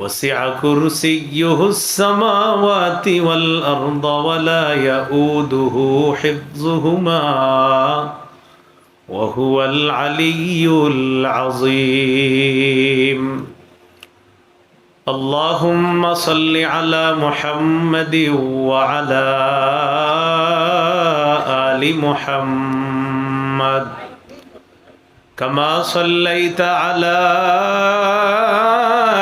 وسع كرسيه السماوات والأرض ولا يؤوده حفظهما وهو العلي العظيم. اللهم صل على محمد وعلى آل محمد. كما صليت على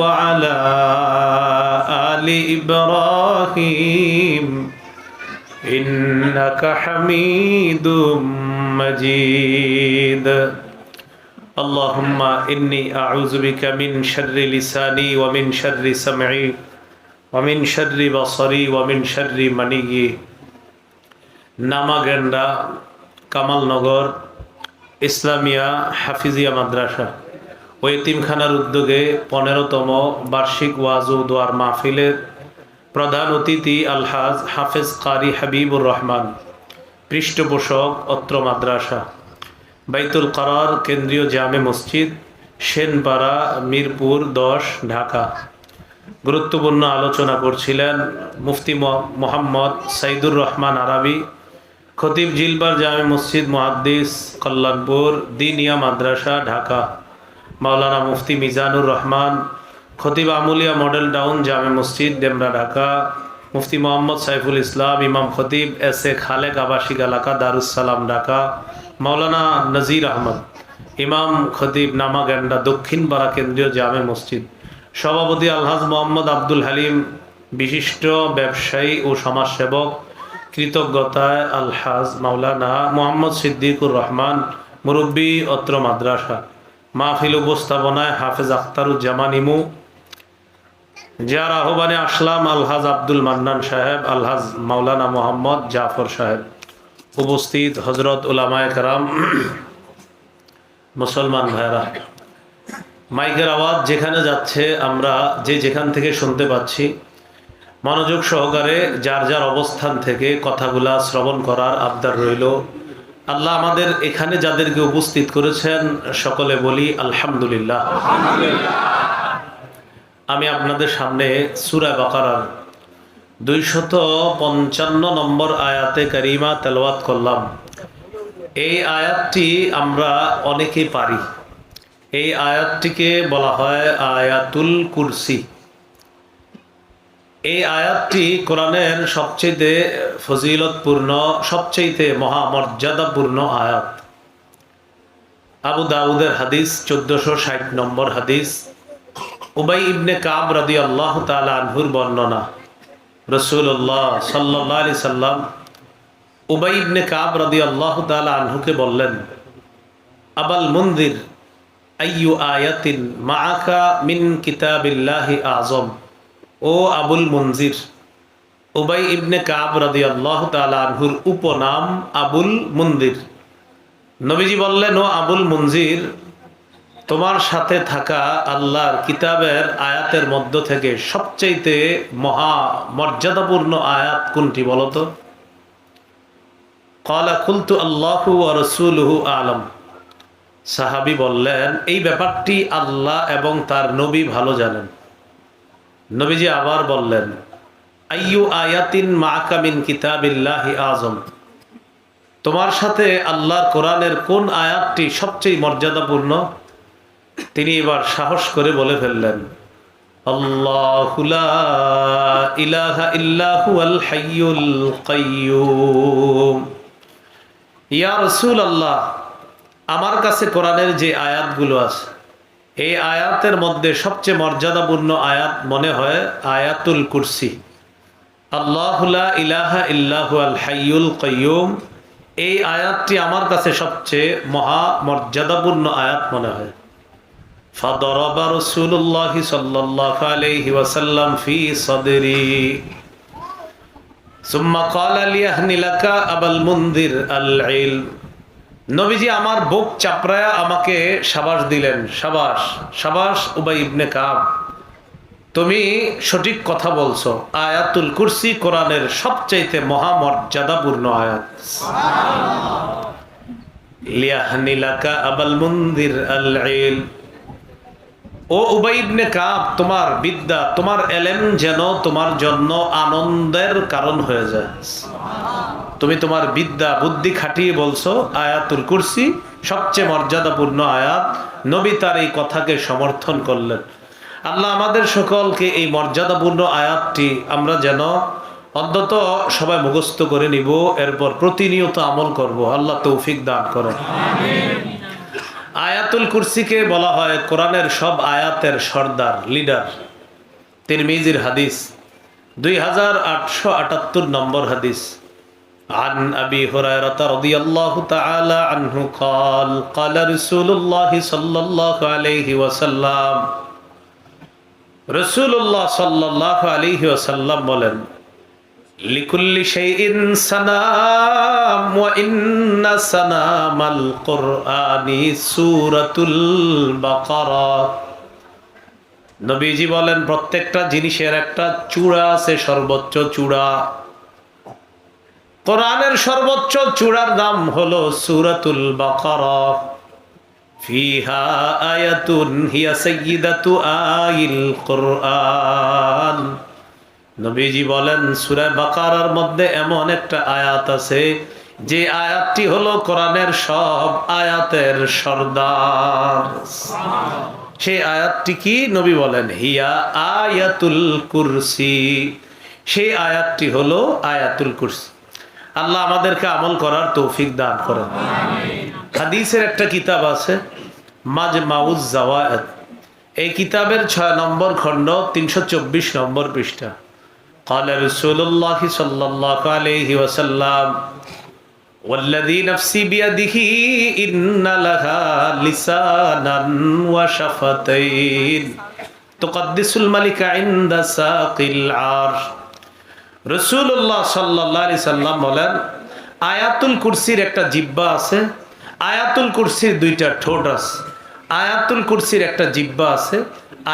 وعلى آل إبراهيم إنك حميد مجيد اللهم إني أعوذ بك من شر لساني ومن شر سمعي ومن شر بصري ومن شر مني নামাগেন্ডা কামালনগর ইসলামিয়া হাফিজিয়া মাদ্রাসা ও এতিমখানার উদ্যোগে পনেরোতম বার্ষিক ওয়াজু দোয়ার মাহফিলের প্রধান অতিথি আলহাজ হাফেজ কারি হাবিবুর রহমান, পৃষ্ঠপোষক অত্র মাদ্রাসা, বাইতুল করার কেন্দ্রীয় জামে মসজিদ, সেনপাড়া, মিরপুর দশ, ঢাকা। গুরুত্বপূর্ণ আলোচনা করছিলেন মুফতি মোহাম্মদ সাইদুর রহমান আরাবি, খতিব জিলবার জামে মসজিদ মুহাদ্দিস কল্যাণপুর, দিনিয়া মাদ্রাসা, ঢাকা। মাওলানা মুফতি মিজানুর রহমান, খতিব আমুলিয়া মডেল টাউন জামে মসজিদ, ডেমরা, ঢাকা। মুফতি মোহাম্মদ সাইফুল ইসলাম, ইমাম খতিব, এস এ খালেক আবাসিক এলাকা দারুসালাম ঢাকা। মাওলানা নজির আহমদ, ইমাম খতিব নামাগান্ডা, দক্ষিণ পাড়া কেন্দ্রীয় জামে মসজিদ। সভাপতি আলহাজ মোহাম্মদ আব্দুল হালিম, বিশিষ্ট ব্যবসায়ী ও সমাজসেবক, কৃতজ্ঞতায় আলহাজ মাওলানা মোহাম্মদ সিদ্দিকুর রহমান, মুরব্বী, অত্র মাদ্রাসা। মাহফিল উপস্থাপনায় হাফেজ আখতারুজ্জামান ইমু যার আহ্বানে আসলাম আলহাজ আব্দুল মান্নান সাহেব, আলহাজ মাওলানা মোহাম্মদ জাফর সাহেব। উপস্থিত হজরত উলামায় কারাম, মুসলমান ভাইরা মাইকের আওয়াজ যেখানে যাচ্ছে, আমরা যে যেখান থেকে শুনতে পাচ্ছি, মনোযোগ সহকারে যার যার অবস্থান থেকে কথাগুলা শ্রবণ করার আবদার রইল। আল্লাহ আমাদের এখানে যাদেরকে উপস্থিত করেছেন, সকলে বলি আলহামদুলিল্লাহ। আমি আপনাদের সামনে সুরা বাকারার দুইশত পঞ্চান্ন নম্বর আয়াতে কারিমা তেলওয়াত করলাম। এই আয়াতটি আমরা অনেকে পারি। এই আয়াতটিকে বলা হয় আয়াতুল কুরসি। এই আয়াতটি কোরআনের সবচেয়ে ফজিলতপূর্ণ, সবচেয়ে মহামর্যাদাপূর্ণ আয়াত। আবু দাউদের হাদিস, চোদ্দশো ষাট নম্বর হাদিস। উবাই ইবনে কাব রাদি আল্লাহ তালা আনহুর বর্ণনা। রসুল্লাহ সাল্লাহ আলি সাল্লাম উবাই ইবনে কাব রাদি আল্লাহ আনহুকে বললেন, আবাল মন্দির, আইয়ু আয়াতিন মাআকা মিন কিতাবিল্লাহি আজম ও আবুল মঞ্জির উবাই ইবনে কাব রাদি আল্লাহ তালা আনহুর উপনাম আবুল মন্দির নবীজি বললেন, ও আবুল মঞ্জির তোমার সাথে থাকা আল্লাহর কিতাবের আয়াতের মধ্য থেকে সবচাইতে মহা মর্যাদাপূর্ণ আয়াত কোনটি বলতো কলা কুলতু আল্লাহু রসুলহু আলম। সাহাবি বললেন, এই ব্যাপারটি আল্লাহ এবং তার নবী ভালো জানেন। নবীজি আবার বললেন, আইয়ু আয়াতিন মাকামিন কিতাবিল্লাহি আজম তোমার সাথে আল্লাহর কোরআনের কোন আয়াতটি সবচেয়ে মর্যাদাপূর্ণ? তিনি এবার সাহস করে বলে ফেললেন ইয়া রসুল আল্লাহ আমার কাছে কোরআনের যে আয়াতগুলো আছে এই আয়াতের মধ্যে সবচেয়ে মর্যাদাপূর্ণ আয়াত মনে হয় আয়াতুল কুরসি আল্লাহুল্লাহ ইলাহা ইল্লাহু আল হাইয়ুল কাইয়ুম এই আয়াতটি আমার কাছে সবচেয়ে মহা মর্যাদাপূর্ণ আয়াত মনে হয় فضرب رسول الله صلى الله عليه وسلم في صدري ثم قال ليهني لك أبا المنذر العلم নবীজি আমার বুক চাপড়ায়া আমাকে সাবাস দিলেন, সাবাস সাবাস উবাই ইবনে কাব। তুমি সঠিক কথা বলছো। আয়াতুল কুরসি কোরআনের সবচাইতে মহামর্যাদাপূর্ণ আয়াত। লিয়াহনিলাকা আবাল মুন্দির আল ও উবাইবনে কাব, তোমার বিদ্যা, তোমার এলেম যেন তোমার জন্য আনন্দের কারণ হয়ে যায়। তুমি তোমার বিদ্যা বুদ্ধি খাটিয়ে বলছো, আয়াতুল কুরসি, সবচেয়ে মর্যাদাপূর্ণ আয়াত, নবী তার এই কথাকে সমর্থন করলেন। আল্লাহ আমাদের সকলকে এই মর্যাদাপূর্ণ আয়াতটি আমরা যেন অন্তত সবাই মুখস্থ করে নিব, এরপর প্রতিনিয়ত আমল করব। আল্লাহ তৌফিক দান করেন আয়াতুল কুরসিকে বলা হয় কোরআনের সব আয়াতের সর্দার, লিডার। তিরমিজির হাদিস, দুই হাজার আটশো আটাত্তর নম্বর হাদিস। عن أبي هريرة رضي الله تعالى عنه قال قال رسول الله صلى الله عليه وسلم رسول الله صلى الله عليه وسلم বলেন لكل شيء سنام وإن سنام القرآن سورة البقرة নবীজি বলেন প্রত্যেকটা জিনিসের একটা চূড়া আছে সর্বোচ্চ চূড়া কোরআনের সর্বোচ্চ চূড়ার নাম হলো সুরাতুল বাকারা। ফিহা আয়াতুন হিয়া সাইয়্যিদাতু আইল কোরআন। নবীজি বলেন, সূরা বাকারার মধ্যে এমন একটা আয়াত আছে, যে আয়াতটি হলো কোরআনের সব আয়াতের সর্দার। সেই আয়াতটি কি? নবী বলেন, হিয়া আয়াতুল কুরসি। সেই আয়াতটি হলো আয়াতুল কুরসি। আল্লাহ আমাদেরকে আমল করার তৌফিক দান করেন হাদিসের একটা কিতাব আছে মাজ মাউজ জাওয়াত এই কিতাবের ছয় নম্বর খণ্ড তিনশো চব্বিশ নম্বর পৃষ্ঠা قال رسول الله صلى الله عليه وسلم والذي نفسي بيده إن لها لسانا وشفتين تقدس الملك عند ساق العرش রসুল্লাহ সাল্লাহ সাল্লাম বলেন আয়াতুল কুরসির একটা জিব্বা আছে আয়াতুল কুরসির দুইটা ঠোঁট আছে আয়াতুল কুরসির একটা জিব্বা আছে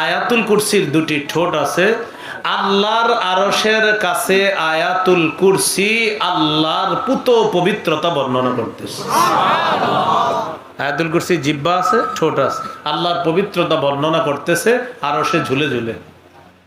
আয়াতুল কুরসির দুটি ঠোঁট আছে আল্লাহর আরসের কাছে আয়াতুল কুরসি আল্লাহর পুত পবিত্রতা বর্ণনা করতেছে। আয়াতুল কুরসি জিব্বা আছে ঠোঁট আছে আল্লাহর পবিত্রতা বর্ণনা করতেছে আরসে ঝুলে ঝুলে।